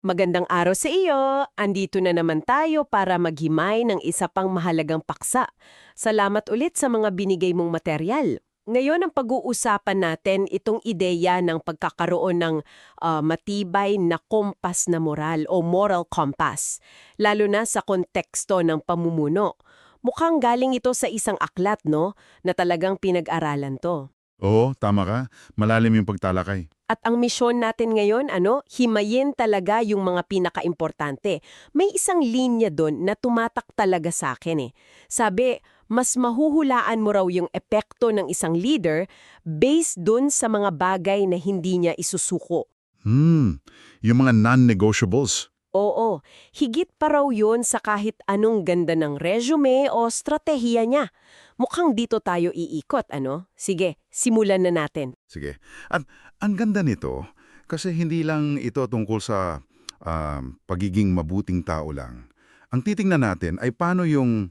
Magandang araw sa iyo! Andito na naman tayo para maghimay ng isa pang mahalagang paksa. Salamat ulit sa mga binigay mong materyal. Ngayon ang pag-uusapan natin itong ideya ng pagkakaroon ng ah, matibay na kompas na moral o moral compass, lalo na sa konteksto ng pamumuno. Mukhang galing ito sa isang aklat, no? Na talagang pinag-aralan to. Oo, tama ka. Malalim yung pagtalakay. At ang misyon natin ngayon, ano, himayin talaga yung mga pinaka-importante. May isang linya doon na tumatak talaga sa akin eh. Sabi, mas mahuhulaan mo raw yung epekto ng isang leader based doon sa mga bagay na hindi niya isusuko. Hmm, yung mga non-negotiables. Oo, higit pa raw yun sa kahit anong ganda ng resume o stratehiya niya. Mukhang dito tayo iikot, ano? Sige, simulan na natin. Sige. At ang ganda nito, kasi hindi lang ito tungkol sa um, pagiging mabuting tao lang. Ang titingnan natin ay paano yung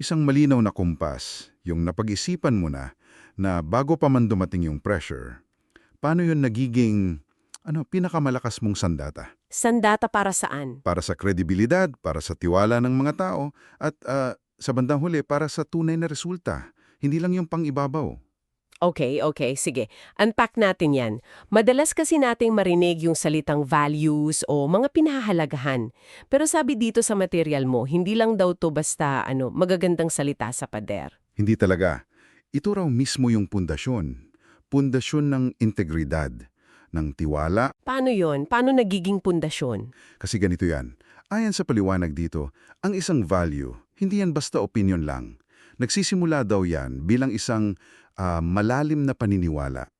isang malinaw na kumpas, yung napag-isipan mo na, na bago pa man dumating yung pressure, paano yun nagiging ano, pinakamalakas mong sandata? Sandata para saan? para sa kredibilidad, para sa tiwala ng mga tao, at ah, sa bandang huli, para sa tunay na resulta. Hindi lang yung pang-ibabaw. Okay, okay, sige. Unpack natin yan. Madalas kasi nating marinig yung salitang values o mga pinahahalagahan. Pero sabi dito sa material mo, hindi lang daw to basta ano, magagandang salita sa pader. Hindi talaga. Ito raw mismo yung pundasyon. Pundasyon ng integridad, ng tiwala, Paano yon? Paano nagiging pundasyon? kasi ganito yan. Ayon sa paliwanag dito, ang isang value, hindi yan basta opinion lang. Nagsisimula daw yan bilang isang ah, malalim na paniniwala.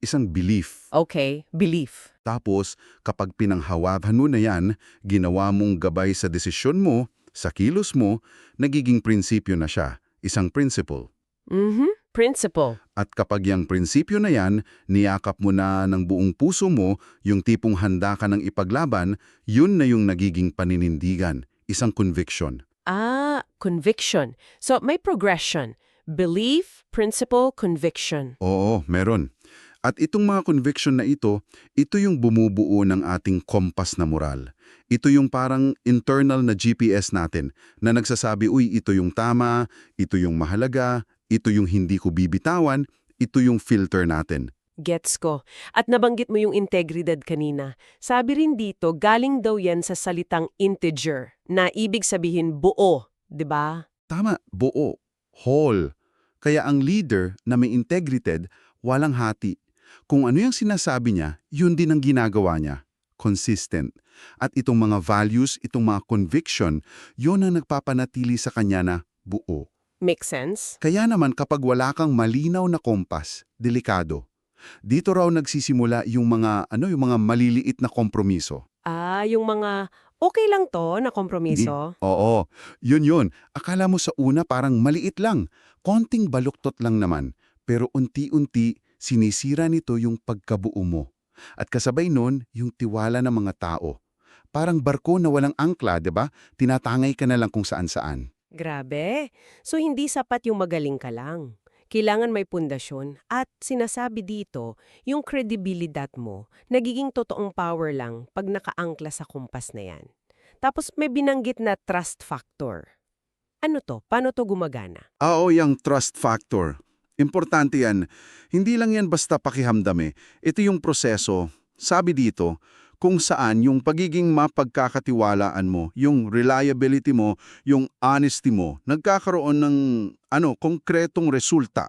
Isang belief. Okay, belief. Tapos, kapag pinanghawakan mo na yan, ginawa mong gabay sa desisyon mo, sa kilos mo, nagiging prinsipyo na siya, isang principle. Mhm, principle. At kapag yung prinsipyo na yan, niyakap mo na ng buong puso mo, yung tipong handa ka ng ipaglaban, yun na yung nagiging paninindigan, isang conviction. Ah, conviction. So may progression. Belief, principle, conviction. Oo, meron. At itong mga conviction na ito, ito yung bumubuo ng ating kompas na moral. Ito yung parang internal na GPS natin na nagsasabi, uy, ito yung tama, ito yung mahalaga, ito yung hindi ko bibitawan, ito yung filter natin. Gets ko. At nabanggit mo yung integridad kanina. Sabi rin dito, galing daw yan sa salitang integer, na ibig sabihin buo, di ba? Tama, buo, whole. Kaya ang leader na may integrited, walang hati. Kung ano yung sinasabi niya, yun din ang ginagawa niya. Consistent. At itong mga values, itong mga conviction, yun ang nagpapanatili sa kanya na buo. Make sense? Kaya naman kapag wala kang malinaw na kompas, delikado. Dito raw nagsisimula yung mga ano yung mga maliliit na kompromiso. Ah, yung mga okay lang to na kompromiso. Oo, yun yun. Akala mo sa una parang maliit lang, konting baluktot lang naman, pero unti-unti sinisira nito yung pagkabuo mo. At kasabay nun, yung tiwala ng mga tao. Parang barko na walang angkla, 'di ba? Tinatangay ka na lang kung saan-saan. Grabe. So hindi sapat yung magaling ka lang. Kailangan may pundasyon at sinasabi dito, yung kredibilidad mo, nagiging totoong power lang pag nakaangkla sa kumpas na yan. Tapos may binanggit na trust factor. Ano to? Paano to gumagana? Ah, Oo, yung trust factor. Importante yan. Hindi lang yan basta pakihamdam eh. Ito yung proseso, sabi dito, kung saan yung pagiging mapagkakatiwalaan mo, yung reliability mo, yung honesty mo, nagkakaroon ng ano, konkretong resulta.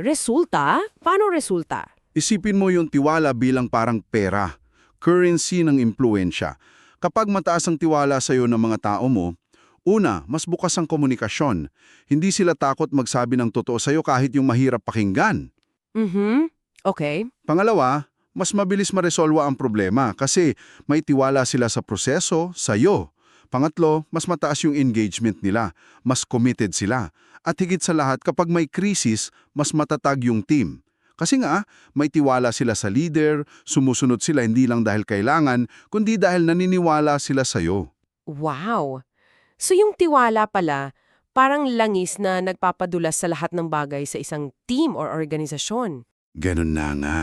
Resulta? Paano resulta? Isipin mo yung tiwala bilang parang pera, currency ng impluensya. Kapag mataas ang tiwala sa'yo ng mga tao mo, una, mas bukas ang komunikasyon. Hindi sila takot magsabi ng totoo sa'yo kahit yung mahirap pakinggan. Mhm. Okay. Pangalawa, mas mabilis maresolwa ang problema kasi may tiwala sila sa proseso, sa'yo. Pangatlo, mas mataas yung engagement nila, mas committed sila. At higit sa lahat, kapag may krisis, mas matatag yung team. Kasi nga, may tiwala sila sa leader, sumusunod sila hindi lang dahil kailangan, kundi dahil naniniwala sila sa'yo. Wow. So yung tiwala pala, parang langis na nagpapadulas sa lahat ng bagay sa isang team or organisasyon. Ganun na nga.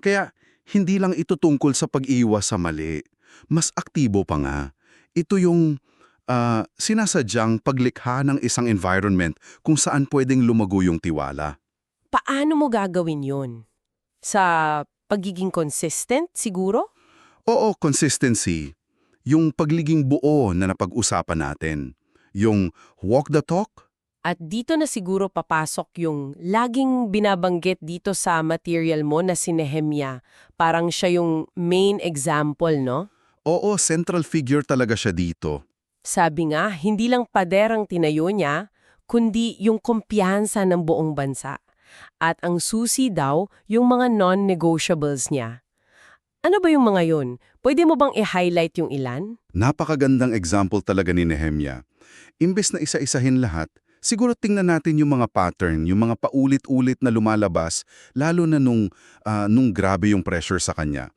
Kaya, hindi lang ito tungkol sa pag-iwas sa mali. Mas aktibo pa nga. Ito yung ah, sinasadyang paglikha ng isang environment kung saan pwedeng lumago yung tiwala. Paano mo gagawin yun? Sa pagiging consistent, siguro? Oo, consistency. Yung pagliging buo na napag-usapan natin. Yung walk the talk, At dito na siguro papasok yung laging binabanggit dito sa material mo na si Nehemia. Parang siya yung main example, no? oo, central figure talaga siya dito. Sabi nga, hindi lang pader ang tinayo niya, kundi yung kumpiyansa ng buong bansa. At ang susi daw, yung mga non-negotiables niya. Ano ba yung mga yun? Pwede mo bang i-highlight yung ilan? Napakagandang example talaga ni Nehemia. Imbes na isa-isahin lahat, siguro tingnan natin yung mga pattern, yung mga paulit-ulit na lumalabas, lalo na nung, ah, nung grabe yung pressure sa kanya.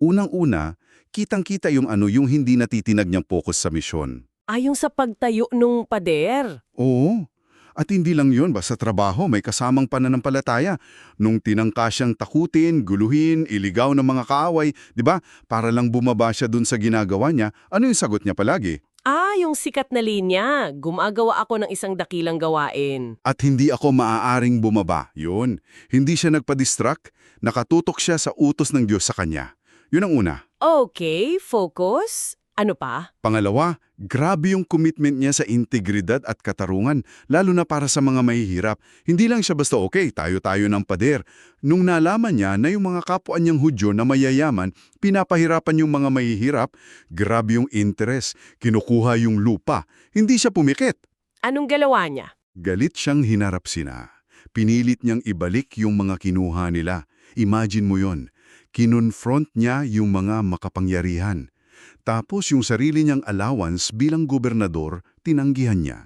Unang-una, kitang-kita yung ano yung hindi natitinag niyang focus sa misyon. Ayong sa pagtayo nung pader. Oo. At hindi lang yun, basta trabaho, may kasamang pananampalataya. Nung tinangka siyang takutin, guluhin, iligaw ng mga kaaway, di ba? Para lang bumaba siya dun sa ginagawa niya, ano yung sagot niya palagi? Ah, yung sikat na linya. Gumagawa ako ng isang dakilang gawain. At hindi ako maaaring bumaba. Yun. Hindi siya nagpa-distract, nakatutok siya sa utos ng Diyos sa kanya. Yun ang una. Okay, focus. Ano pa? Pangalawa, grabe yung commitment niya sa integridad at katarungan, lalo na para sa mga mahihirap. Hindi lang siya basta okay, tayo-tayo ng pader. Nung nalaman niya na yung mga kapwa niyang Hudyo na mayayaman, pinapahirapan yung mga mahihirap, grabe yung interest, kinukuha yung lupa. Hindi siya pumikit. Anong galawa niya? Galit siyang hinarap sina. Pinilit niyang ibalik yung mga kinuha nila. Imagine mo yon. Kinonfront niya yung mga makapangyarihan. Tapos yung sarili niyang allowance bilang gobernador, tinanggihan niya.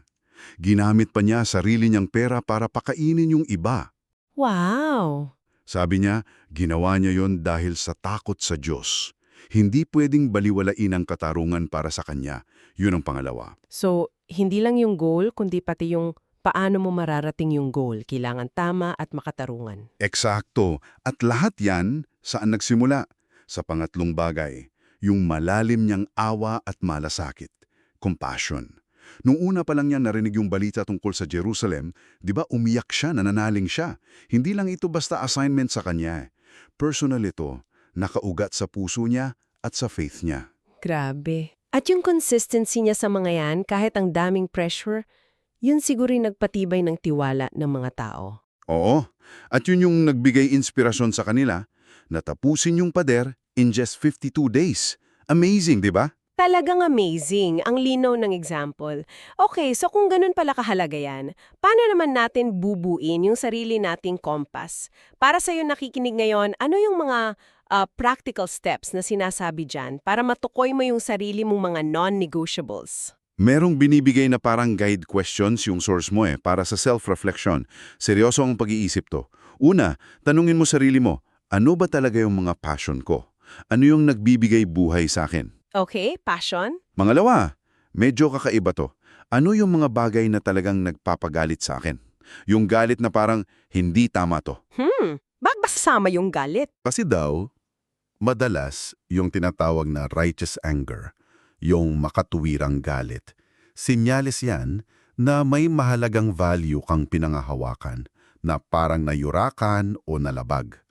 Ginamit pa niya sarili niyang pera para pakainin yung iba. Wow! Sabi niya, ginawa niya yon dahil sa takot sa Diyos. Hindi pwedeng baliwalain ang katarungan para sa kanya. Yun ang pangalawa. So, hindi lang yung goal, kundi pati yung paano mo mararating yung goal. Kailangan tama at makatarungan. Eksakto. At lahat yan, saan nagsimula? Sa pangatlong bagay, yung malalim niyang awa at malasakit, compassion. Nung una pa lang niya narinig yung balita tungkol sa Jerusalem, di ba umiyak siya, nananaling siya. Hindi lang ito basta assignment sa kanya. Personal ito, nakaugat sa puso niya at sa faith niya. Grabe. At yung consistency niya sa mga yan, kahit ang daming pressure, yun siguro yung nagpatibay ng tiwala ng mga tao. Oo, at yun yung nagbigay inspirasyon sa kanila, natapusin yung pader in just 52 days. Amazing, di ba? Talagang amazing ang linaw ng example. Okay, so kung ganun pala kahalaga yan, paano naman natin bubuin yung sarili nating compass? Para sa'yo nakikinig ngayon, ano yung mga ah, practical steps na sinasabi dyan para matukoy mo yung sarili mong mga non-negotiables? Merong binibigay na parang guide questions yung source mo eh, para sa self-reflection. Seryoso ang pag-iisip to. Una, tanungin mo sarili mo, ano ba talaga yung mga passion ko? Ano yung nagbibigay buhay sa akin? Okay, passion? Mangalawa, medyo kakaiba to. Ano yung mga bagay na talagang nagpapagalit sa akin? Yung galit na parang hindi tama to. Hmm, bakit ba sasama yung galit? Kasi daw, madalas yung tinatawag na righteous anger, yung makatuwirang galit. Sinyales yan na may mahalagang value kang pinangahawakan na parang nayurakan o nalabag.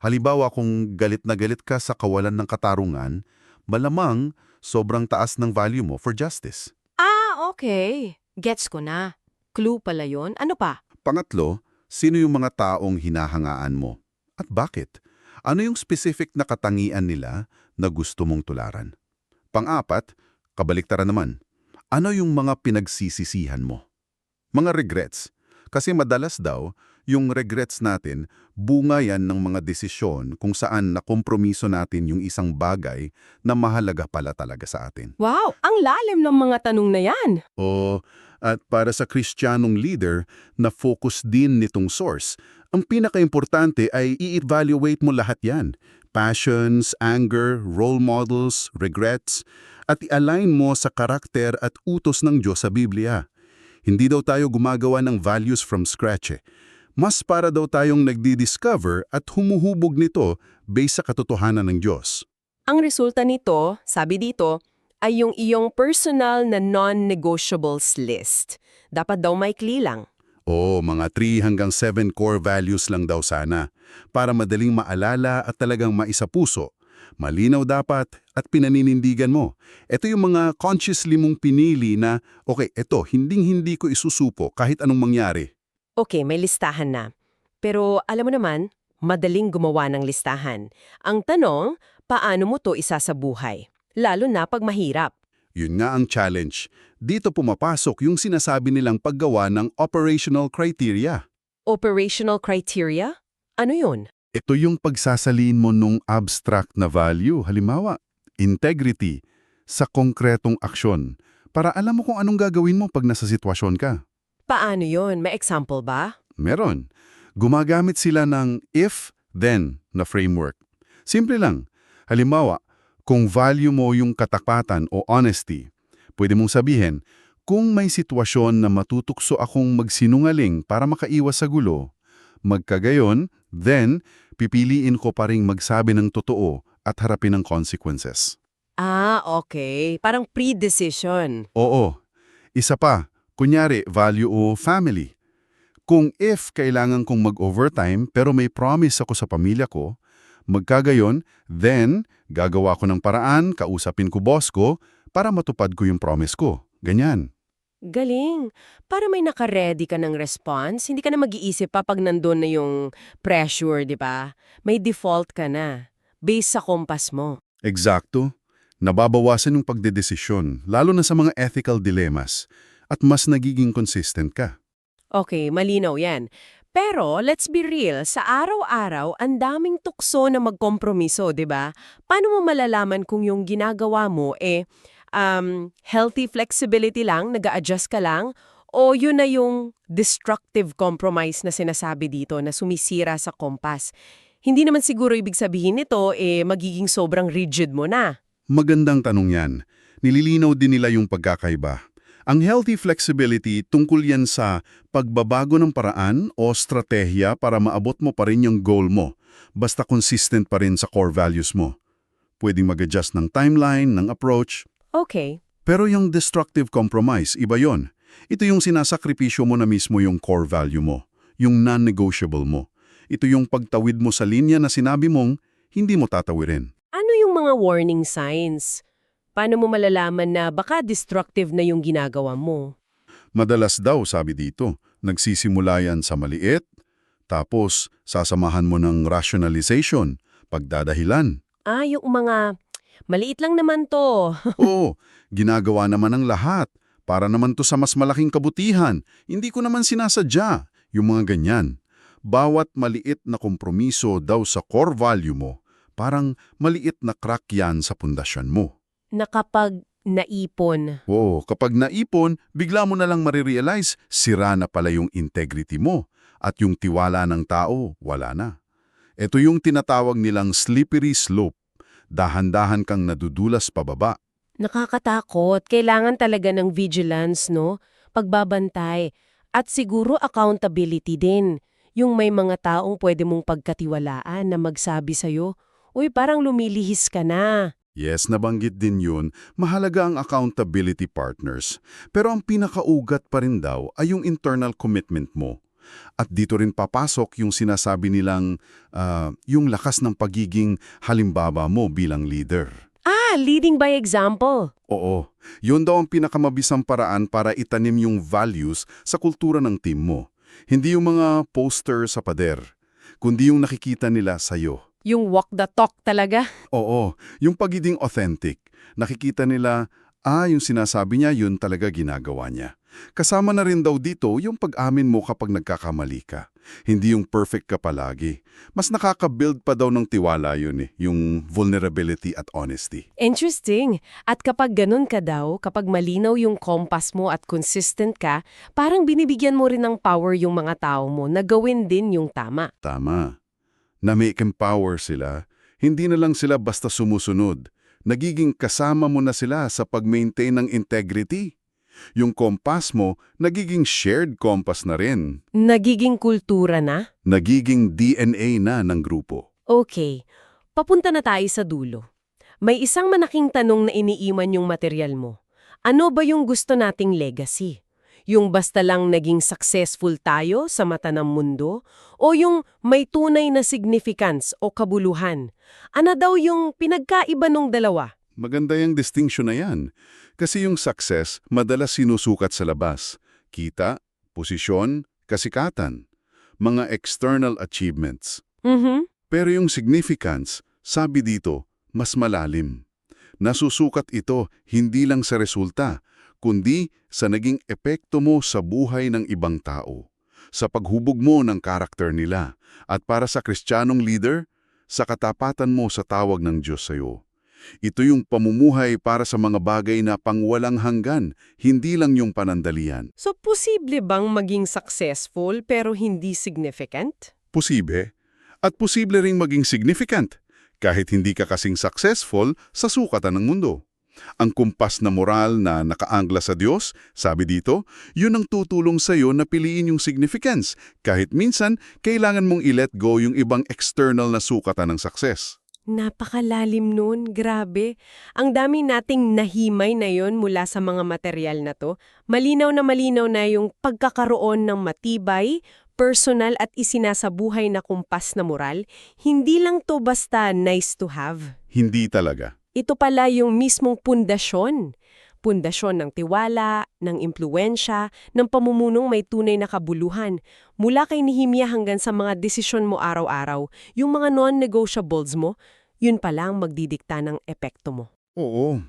Halimbawa kung galit na galit ka sa kawalan ng katarungan, malamang sobrang taas ng value mo for justice. Ah, okay. Gets ko na. Clue pala yon. Ano pa? Pangatlo, sino yung mga taong hinahangaan mo? At bakit? Ano yung specific na katangian nila na gusto mong tularan? Pang-apat, kabaliktaran naman. Ano yung mga pinagsisisihan mo? Mga regrets. Kasi madalas daw, yung regrets natin, bunga yan ng mga desisyon kung saan nakompromiso natin yung isang bagay na mahalaga pala talaga sa atin. Wow, ang lalim ng mga tanong na yan. O at para sa kristyanong leader na focus din nitong source, ang pinaka-importante ay i-evaluate mo lahat yan. Passions, anger, role models, regrets, at i-align mo sa karakter at utos ng Diyos sa Biblia. Hindi daw tayo gumagawa ng values from scratch eh. Mas para daw tayong nagdi-discover at humuhubog nito based sa katotohanan ng Diyos. Ang resulta nito, sabi dito, ay yung iyong personal na non-negotiables list. Dapat daw maikli lang. Oo, mga 3 hanggang 7 core values lang daw sana. Para madaling maalala at talagang maisapuso. Malinaw dapat at pinaninindigan mo. Ito yung mga consciously mong pinili na, okay, ito, hinding-hindi ko isusupo kahit anong mangyari. Okay, may listahan na. Pero alam mo naman, madaling gumawa ng listahan. Ang tanong, paano mo to isa sa buhay? Lalo na pag mahirap. Yun nga ang challenge. Dito pumapasok yung sinasabi nilang paggawa ng operational criteria. Operational criteria? Ano yun? Ito yung pagsasalin mo nung abstract na value, halimbawa, integrity, sa konkretong aksyon, para alam mo kung anong gagawin mo pag nasa sitwasyon ka. Paano yun? May example ba? Meron. Gumagamit sila ng if-then na framework. Simple lang. Halimbawa, kung value mo yung katapatan o honesty, pwede mong sabihin, kung may sitwasyon na matutukso akong magsinungaling para makaiwas sa gulo, magkagayon, then, pipiliin ko pa ring magsabi ng totoo at harapin ang consequences. Ah, okay. Parang pre-decision. Oo. Isa pa, kunyari, value o family. Kung if kailangan kong mag-overtime pero may promise ako sa pamilya ko, magkagayon, then gagawa ko ng paraan, kausapin ko boss ko para matupad ko yung promise ko. Ganyan. Galing. Para may naka-ready ka ng response, hindi ka na mag-iisip pa pag nandun na yung pressure, di ba? May default ka na. Based sa kompas mo. Eksakto. Nababawasan yung pagdedesisyon, lalo na sa mga ethical dilemmas, at mas nagiging consistent ka. Okay, malinaw yan. Pero let's be real, sa araw-araw, ang daming tukso na magkompromiso, di ba? Paano mo malalaman kung yung ginagawa mo eh um, healthy flexibility lang, nag adjust ka lang, o yun na yung destructive compromise na sinasabi dito na sumisira sa kompas? Hindi naman siguro ibig sabihin nito eh magiging sobrang rigid mo na. Magandang tanong yan. Nililinaw din nila yung pagkakaiba. Ang healthy flexibility tungkol yan sa pagbabago ng paraan o stratehiya para maabot mo pa rin yung goal mo, basta consistent pa rin sa core values mo. Pwedeng mag-adjust ng timeline, ng approach. Okay. Pero yung destructive compromise, iba yon. Ito yung sinasakripisyo mo na mismo yung core value mo, yung non-negotiable mo. Ito yung pagtawid mo sa linya na sinabi mong hindi mo tatawirin. Ano yung mga warning signs? Paano mo malalaman na baka destructive na yung ginagawa mo? Madalas daw, sabi dito, nagsisimula yan sa maliit, tapos sasamahan mo ng rationalization, pagdadahilan. Ah, yung mga, maliit lang naman to. Oo, ginagawa naman ng lahat. Para naman to sa mas malaking kabutihan. Hindi ko naman sinasadya. Yung mga ganyan. Bawat maliit na kompromiso daw sa core value mo, parang maliit na crack yan sa pundasyon mo. Na kapag naipon. Oo, kapag naipon, bigla mo na lang marirealize, sira na pala yung integrity mo at yung tiwala ng tao, wala na. Ito yung tinatawag nilang slippery slope. Dahan-dahan kang nadudulas pababa. Nakakatakot. Kailangan talaga ng vigilance, no? Pagbabantay. At siguro accountability din. Yung may mga taong pwede mong pagkatiwalaan na magsabi sa'yo, Uy, parang lumilihis ka na. Yes, nabanggit din yun, mahalaga ang accountability partners. Pero ang pinakaugat pa rin daw ay yung internal commitment mo. At dito rin papasok yung sinasabi nilang ah, yung lakas ng pagiging halimbawa mo bilang leader. Ah, leading by example. Oo, yun daw ang pinakamabisang paraan para itanim yung values sa kultura ng team mo. Hindi yung mga poster sa pader, kundi yung nakikita nila sa'yo. Yung walk the talk talaga. Oo, yung pagiging authentic. Nakikita nila, ah, yung sinasabi niya, yun talaga ginagawa niya. Kasama na rin daw dito yung pag-amin mo kapag nagkakamali ka. Hindi yung perfect ka palagi. Mas nakaka-build pa daw ng tiwala yun eh, yung vulnerability at honesty. Interesting. At kapag ganun ka daw, kapag malinaw yung compass mo at consistent ka, parang binibigyan mo rin ng power yung mga tao mo na gawin din yung tama. Tama. Na may empower sila, hindi na lang sila basta sumusunod. Nagiging kasama mo na sila sa pag-maintain ng integrity. Yung compass mo, nagiging shared compass na rin. Nagiging kultura na? Nagiging DNA na ng grupo. Okay. Papunta na tayo sa dulo. May isang malaking tanong na iniiwan yung material mo. Ano ba yung gusto nating legacy? Yung basta lang naging successful tayo sa mata ng mundo? O yung may tunay na significance o kabuluhan? Ano daw yung pinagkaiba nung dalawa? Maganda yung distinction na yan. Kasi yung success, madalas sinusukat sa labas. Kita, posisyon, kasikatan. Mga external achievements. Mhm. Pero yung significance, sabi dito, mas malalim. Nasusukat ito hindi lang sa resulta, kundi sa naging epekto mo sa buhay ng ibang tao, sa paghubog mo ng karakter nila, at para sa kristyanong leader, sa katapatan mo sa tawag ng Diyos sa iyo. Ito yung pamumuhay para sa mga bagay na pangwalang hanggan, hindi lang yung panandalian. So, posible bang maging successful pero hindi significant? Posible. At posible ring maging significant, kahit hindi ka kasing successful sa sukatan ng mundo. Ang kumpas na moral na nakaangla sa Diyos, sabi dito, yun ang tutulong sa iyo na piliin yung significance, kahit minsan kailangan mong i-let go yung ibang external na sukatan ng success. Napakalalim nun, grabe. Ang dami nating nahimay na yon mula sa mga material na to. Malinaw na malinaw na yung pagkakaroon ng matibay, personal at isinasabuhay na kumpas na moral. Hindi lang to basta nice to have. Hindi talaga. Ito pala yung mismong pundasyon. Pundasyon ng tiwala, ng impluensya, ng pamumunong may tunay na kabuluhan. Mula kay Nehemia hanggang sa mga desisyon mo araw-araw, yung mga non-negotiables mo, yun pala ang magdidikta ng epekto mo. Oo.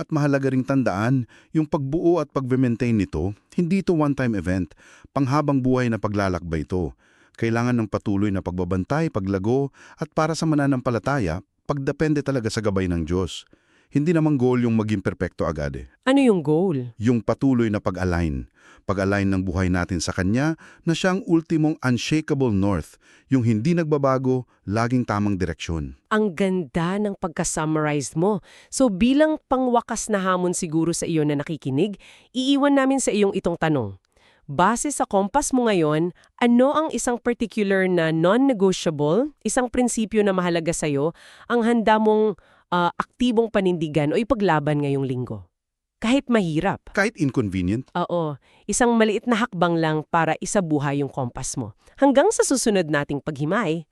At mahalaga ring tandaan, yung pagbuo at pag-maintain nito, hindi ito one-time event, panghabang buhay na paglalakbay ito. Kailangan ng patuloy na pagbabantay, paglago, at para sa mananampalataya, pagdepende talaga sa gabay ng Diyos. Hindi naman goal yung maging perpekto agad eh. Ano yung goal? Yung patuloy na pag-align. Pag-align ng buhay natin sa Kanya na siyang ultimong unshakable north, yung hindi nagbabago, laging tamang direksyon. Ang ganda ng pagka-summarized mo. So bilang pangwakas na hamon siguro sa iyo na nakikinig, iiwan namin sa iyong itong tanong. Base sa kompas mo ngayon, ano ang isang particular na non-negotiable, isang prinsipyo na mahalaga sa iyo, ang handa mong ah, aktibong panindigan o ipaglaban ngayong linggo? Kahit mahirap. Kahit inconvenient, Oo, isang maliit na hakbang lang para isabuhay yung kompas mo. Hanggang sa susunod nating paghimay.